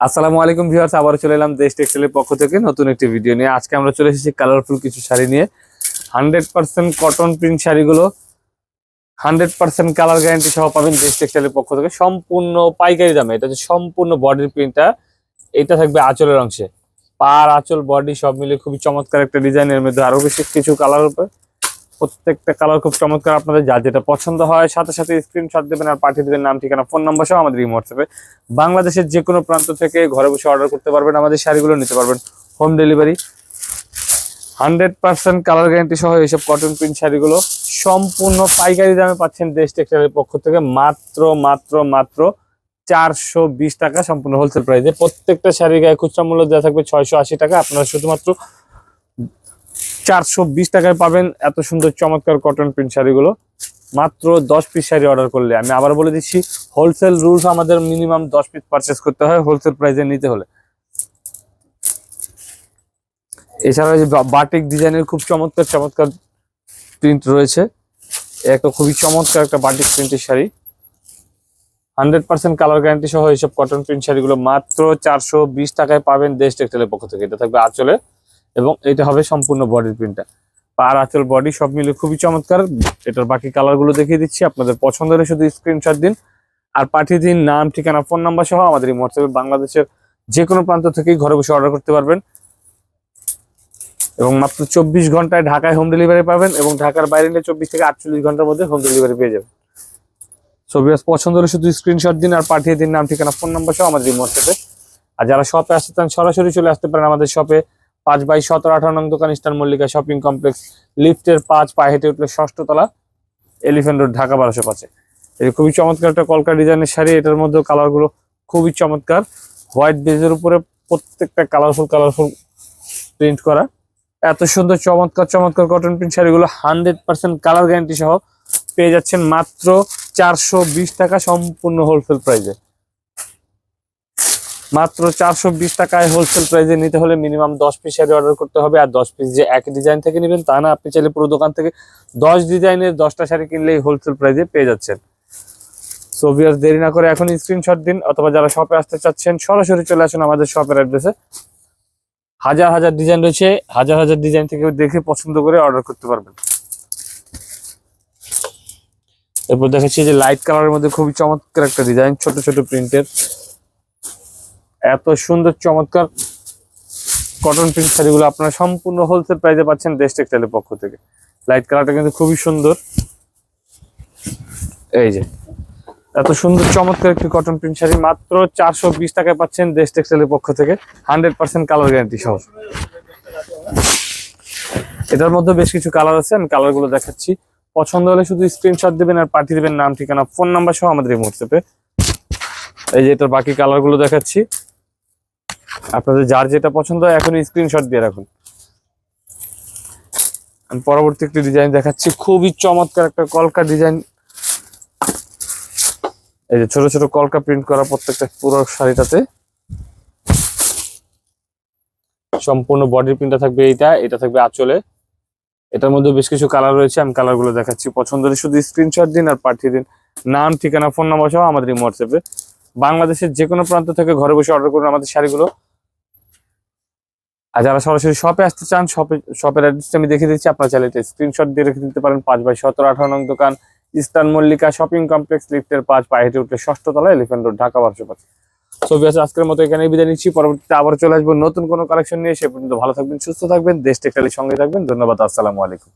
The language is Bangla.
আসসালামু আলাইকুম ভিউয়ার্স আবার চলে এলাম দেশ টেক্সটাইলের পক্ষ থেকে নতুন একটি ভিডিও নিয়ে। আজকে আমরা চলে এসেছি কালারফুল কিছু শাড়ি নিয়ে। হান্ড্রেড পার্সেন্ট কটন প্রিন্ট শাড়িগুলো, হান্ড্রেড পার্সেন্ট কালার গ্যারান্টি সহ পাবেন দেশ টেক্সটাইলের পক্ষ থেকে। সম্পূর্ণ পাইকারি দামে, এটা হচ্ছে সম্পূর্ণ বডির প্রিন্টটা এটা থাকবে আঁচলের অংশে। পার আঁচল বডি সব মিলে খুবই চমৎকার একটা ডিজাইনের মধ্যে আরও বেশি কিছু কালার প্রত্যেকটা কালার খুব চমৎকার আপনাদের যার যেটা পছন্দ হয়, সাথে সাথে স্ক্রিনশট দেবেন আর পাঠিয়ে দেবেন নাম, ঠিকানা ফোন নাম্বার সহ আমাদের এই হোয়াটসঅ্যাপে বাংলাদেশের যে কোনো প্রান্ত থেকে ঘরে বসে অর্ডার করতে পারবেন, আমাদের শাড়িগুলো নিতে পারবেন home delivery hundred percent colour guarantee সহ এইসব কটন প্রিন্ট শাড়িগুলো সম্পূর্ণ পাইকারি দামে পাচ্ছেন দেশ টেক্সটাইলের পক্ষ থেকে। মাত্র মাত্র মাত্র চারশো বিশ টাকা সম্পূর্ণ হোলসেল প্রাইসে প্রত্যেকটা শাড়ির গায়ে খুচরা মূল্য দেওয়া থাকবে ছয়শো আশি টাকা। আপনারা শুধুমাত্র চারশো বিশ টাকায় পাবেন। এত সুন্দর চমৎকার কটন প্রিন্ট শাড়িগুলো। মাত্র দশ পিস শাড়ি অর্ডার করলে। আমি আবার বলে দিচ্ছি হোলসেল রুলস আমাদের মিনিমাম দশ পিস পারচেস করতে হয় হোলসেল প্রাইসে নিতে হলে। এছাড়া যে বাটিক ডিজাইনের খুব চমৎকার চমৎকার প্রিন্ট রয়েছে। একটা খুবই চমৎকার একটা বাটিক প্রিন্টের sari. Hundred percent colour guarantee সহ এইসব কটন প্রিন্ট শাড়িগুলো মাত্র চারশো বিশ টাকায় পাবেন দেশ টেক্সটাইলের পক্ষ থেকে। এটা থাকবে আঁচলে এবং এটা হবে সম্পূর্ণ বডির প্রিন্টটা পার আঁচল বডি সব মিলে খুবই চমৎকার। এটার বাকি কালারগুলো দেখিয়ে দিচ্ছি, আপনাদের পছন্দ হলে শুধু স্ক্রিনশট দিন। আর পাঠিয়ে দিন নাম, ঠিকানা ফোন নাম্বার সহ আমাদের এই হোয়াটসঅ্যাপে বাংলাদেশের যে কোনো প্রান্ত থেকেই ঘরে বসে অর্ডার করতে পারবেন। এবং মাত্র চব্বিশ ঘন্টায় ঢাকায় হোম ডেলিভারি পাবেন এবং ঢাকার বাইরে নিয়ে চব্বিশ থেকে আটচল্লিশ ঘণ্টার মধ্যে হোম ডেলিভারি পেয়ে যাবেন। ছবি পছন্দ হলে শুধু স্ক্রিনশট দিন আর পাঠিয়ে দিন নাম, ঠিকানা ফোন নাম্বার সহ আমাদের এই হোয়াটসঅ্যাপে আর যারা শপে আসতে চান, সরাসরি চলে আসতে পারেন আমাদের শপে পাঁচ বাই সতেরো, আঠারো নং দোকান ইস্টার্ন মল্লিকা শপিং কমপ্লেক্স। লিফটের পাঁচ পায়ে হেঁটে উঠলে ষষ্ঠ তলা এলিফেন্ট রোড, ঢাকা বারোশো পাঁচে। এই খুবই চমৎকার একটা কলকা ডিজাইনের শাড়ি, এটার মধ্যে কালারগুলো খুবই চমৎকার। হোয়াইট বেজের উপরে প্রত্যেকটা কালারফুল কালারফুল প্রিন্ট করা। এত সুন্দর, চমৎকার চমৎকার কটন প্রিন্ট শাড়িগুলো হান্ড্রেড পার্সেন্ট কালার গ্যারান্টি সহ পেয়ে যাচ্ছেন মাত্র চারশো বিশ টাকা সম্পূর্ণ হোলসেল প্রাইসে মাত্র চারশো বিশ টাকায় হোলসেল প্রাইসে নিতে হলে মিনিমাম দশ পিস শাড়ি অর্ডার করতে হবে। আর দশ পিস যে এক ডিজাইন থেকে নেবেন, তা না, আপনি চাইলে পুরো দোকান থেকে দশ ডিজাইনের দশটা শাড়ি কিনলেই হোলসেল প্রাইসে পেয়ে যাচ্ছেন। সো ভিউয়ার্স দেরি না করে এখন স্ক্রিনশট দিন, অথবা যারা শপে আসতে চাচ্ছেন, সরাসরি চলে আসুন আমাদের শপের অ্যাড্রেসে হাজার হাজার ডিজাইন রয়েছে, হাজার হাজার ডিজাইন থেকে দেখে পছন্দ করে অর্ডার করতে পারবেন। এরপর দেখাচ্ছি যে লাইট কালারের মধ্যে খুবই চমৎকার একটা ডিজাইন ছোট ছোট প্রিন্টের এত সুন্দর, চমৎকার কটন প্রিন্ট শাড়িগুলো আপনারা সম্পূর্ণ হোলসেল প্রাইসে পাচ্ছেন দেশ টেক্সটাইলের পক্ষ থেকে। লাইট কালারটা কিন্তু খুবই সুন্দর। এই যে, এত সুন্দর, চমৎকার একটি কটন প্রিন্ট শাড়ি মাত্র চারশো বিশ টাকায় পাচ্ছেন দেশ টেক্সটাইলের পক্ষ থেকে। হান্ড্রেড পার্সেন্ট কালার গ্যারান্টি সহ। এটার মধ্যে বেশ কিছু কালার আছে, আমি কালারগুলো দেখাচ্ছি। পছন্দ হলে শুধু স্ক্রিনশট দেবেন আর পাঠিয়ে দেবেন নাম, ঠিকানা ফোন নাম্বার সহ আমাদের এই হোয়াটসঅ্যাপে এই যে এটার বাকি কালারগুলো দেখাচ্ছি। আপনাদের যার যেটা পছন্দ হয় এখনই স্ক্রিনশট দিয়ে রাখুন। আমি পরবর্তী একটি ডিজাইন দেখাচ্ছি। খুবই চমৎকার একটা কলকা ডিজাইন এই যে ছোট ছোট কলকা প্রিন্ট করা প্রত্যেকটা পুরো শাড়িটাতে। সম্পূর্ণ বডি প্রিন্টটা থাকবে এইটা, এটা থাকবে আঁচলে। এটার মধ্যে বেশ কিছু কালার রয়েছে, আমি কালারগুলো দেখাচ্ছি। পছন্দ হলে শুধু স্ক্রিনশট দিন আর পাঠিয়ে দিন। নাম, ঠিকানা ফোন নাম্বার সহ আমাদের এই হোয়াটসঅ্যাপে বাংলাদেশের যে কোনো প্রান্ত থেকে ঘরে বসে অর্ডার করুন আমাদের শাড়িগুলো। আর যারা সরাসরি শপে আসতে চান শপে শপের অ্যাড্রেসটা আমি দেখে দিচ্ছি, আপনারা চাইলে স্ক্রিনশট দিয়ে রেখে দিতে পারেন। পাঁচ বাই সতেরো, আঠারো নং দোকান ইস্টার্ন মল্লিকা শপিং কমপ্লেক্স লিফটের পাঁচ পায়ে হেঁটে উঠলে ষষ্ঠ তলায় এলিফেন্ট রোড ঢাকা বারোশো পাঁচ। আছে আজকের মতো এখানে বিদায় নিচ্ছি। পরবর্তীতে আবার চলে আসব নতুন কোনো কালেকশন নিয়ে। সে পর্যন্ত ভালো থাকবেন, সুস্থ থাকবেন, দেশ খালি সঙ্গে থাকবেন। ধন্যবাদ, আসসালামু আলাইকুম।